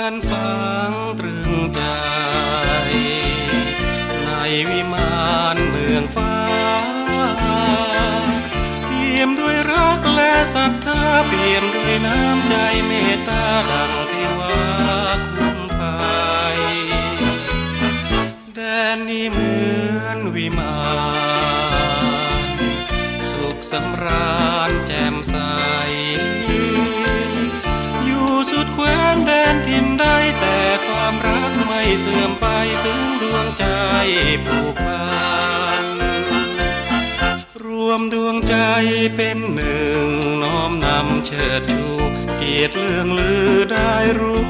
นั้นฝังตรึงใจ ในวิมานเมืองฟ้าเปี่ยมด้วยรักและศรัทธาเปลี่ยนด้วยน้ำใจเมตตาดังเทวาคุ้มภัยแดนนี้เหมือนวิมาน สุขสำราญแจ่มใส ดแคว้นแดนถิ่นใดแต่ความรักไม่เสื่อมไปซึ่งดวงใจผูกพันรวมดวงใจเป็นหนึ่งน้อมนำเชิดชูเกียรติเลื่องลือได้รู้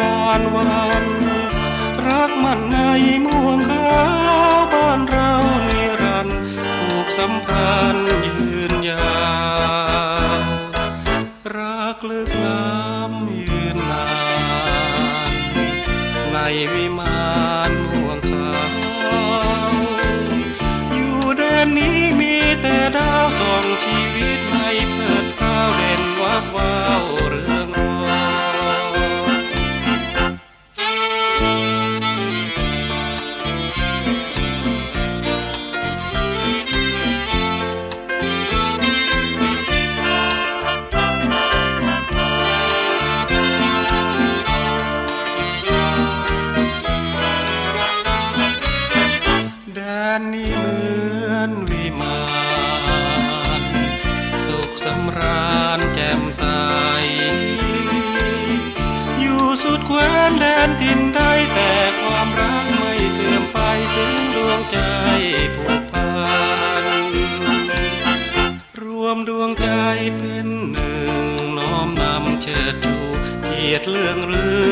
นานวัน รักมันในม่วงขาวบ้านเรานิรันดร์ผูกสัมพันธ์ยืน น กียรติเลื่องรือ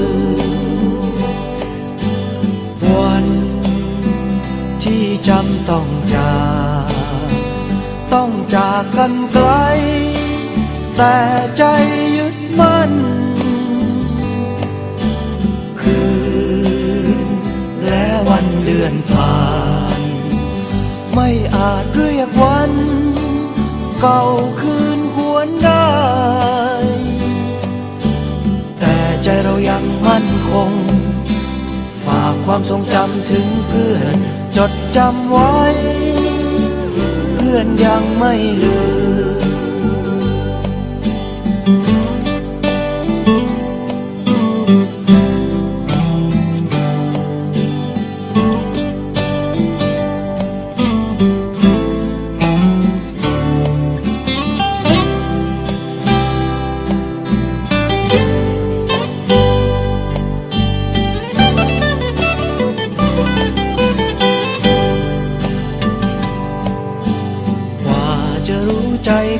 วันที่จำต้องจากต้องจากกันไกล แต่ใจ ถึงเพื่อนจดจำไว้ เพื่อนยังไม่ลืม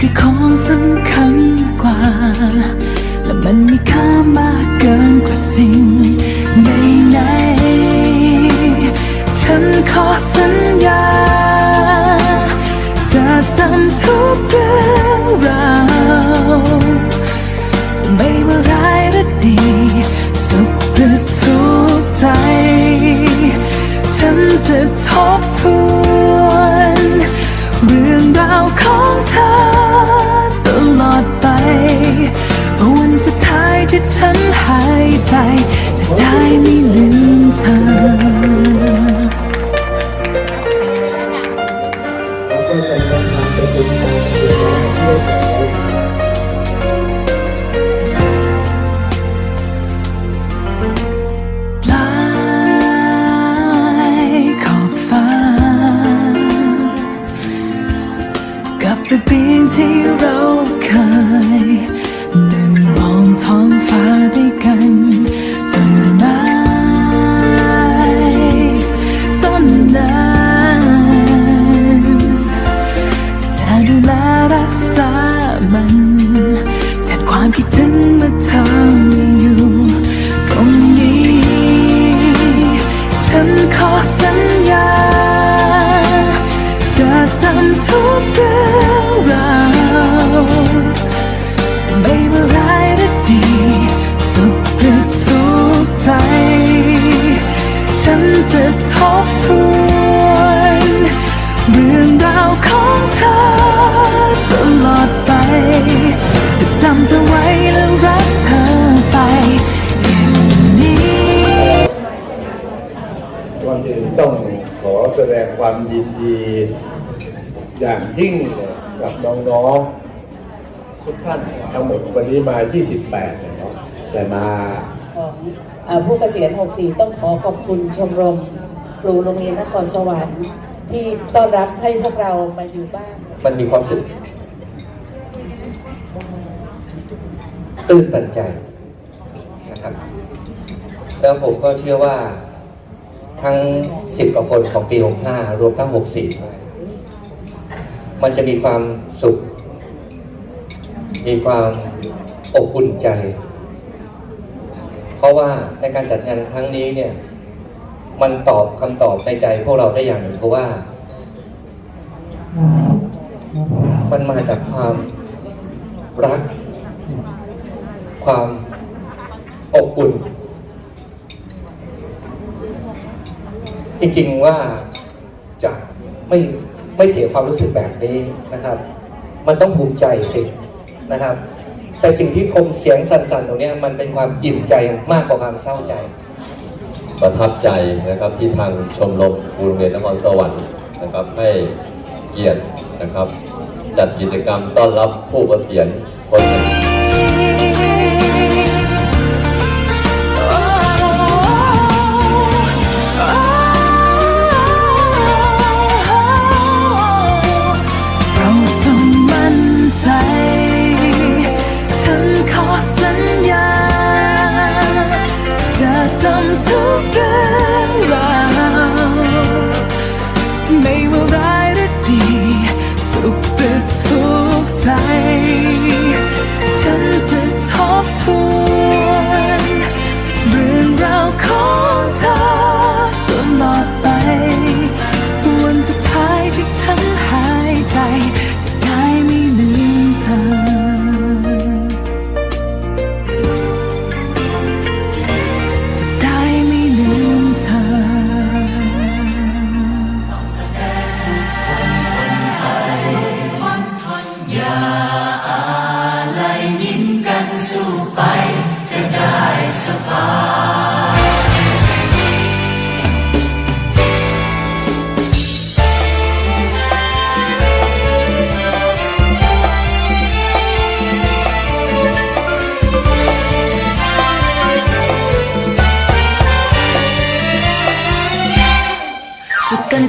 คือของสำคัญกว่า และมันมีค่ามากเกินกว่าสิ่งใดๆฉันขอสัญญา จะจำทุกเรื่องราวไม่ว่าร้ายหรือดี สุขหรือทุกข์ใจ ฉันจะทบทวน เรื่องราวของเธอ วันสุดท้ายที่ฉันหายใจ จะได้ไม่ลืมเธอ แลรักษามันแทนความคิดถึงเมื่อเธอไม่อยู่ตรงนี้ ฉันขอสัญญา จะจำทุกเรื่องราวไม่ว่าร้ายหรือดีสุขหรือทุกข์ใจ ฉันจะทบทวนเรื่องราวของำเธอไว้และรักเธอไปอย่างนี้ก่อนอื่นต้องขอแสดงความยินดี อย่างยิ่งเลยกับน้องๆทุกท่านทั้งหมดวันนี้มา 28เนาะแต่มาของเอ่อผู้เกษียณ 64 ต้องขอขอบคุณชมรม ครูโรงเรียนนครสวรรค์ที่ต้อนรับให้พวกเรามาอยู่บ้าน มันมีความสุข ตื้นตันใจนะครับแล้วผมก็เชื่อว่าทั้งสิบกว่าคนของปี 65 รวมทั้ง 64ด้วยมันจะมีความสุข มีความอบอุ่นใจ เพราะว่าในการจัดงานครั้งนี้เนี่ย มันตอบคำตอบในใจพวกเราได้อย่างหนึ่งเพราะว่า มันมาจากความรัก ความอบอุ่น จริงๆว่าจะไม่ไม่เสียความรู้สึกแบบนี้นะครับ มันต้องภูมิใจสินะครับ แต่สิ่งที่คมเสียงสั่นๆตรงนี้มันเป็นความอิ่มใจมากกว่าความเศร้าใจ ประทับใจนะครับที่ทางชมรมครูโรงเรียนนครสวรรค์นะครับ ให้เกียรตินะครับ จัดกิจกรรมต้อนรับผู้เกษียณคน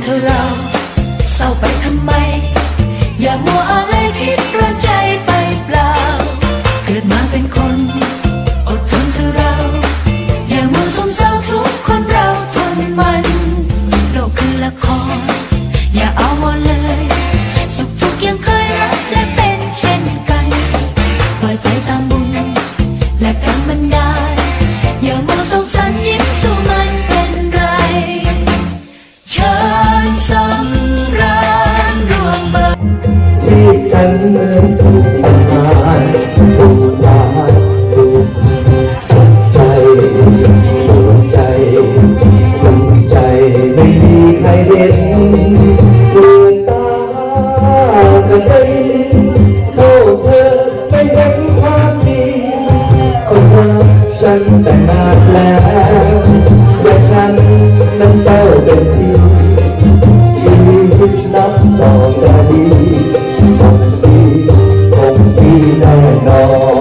เถอะเรา no, no.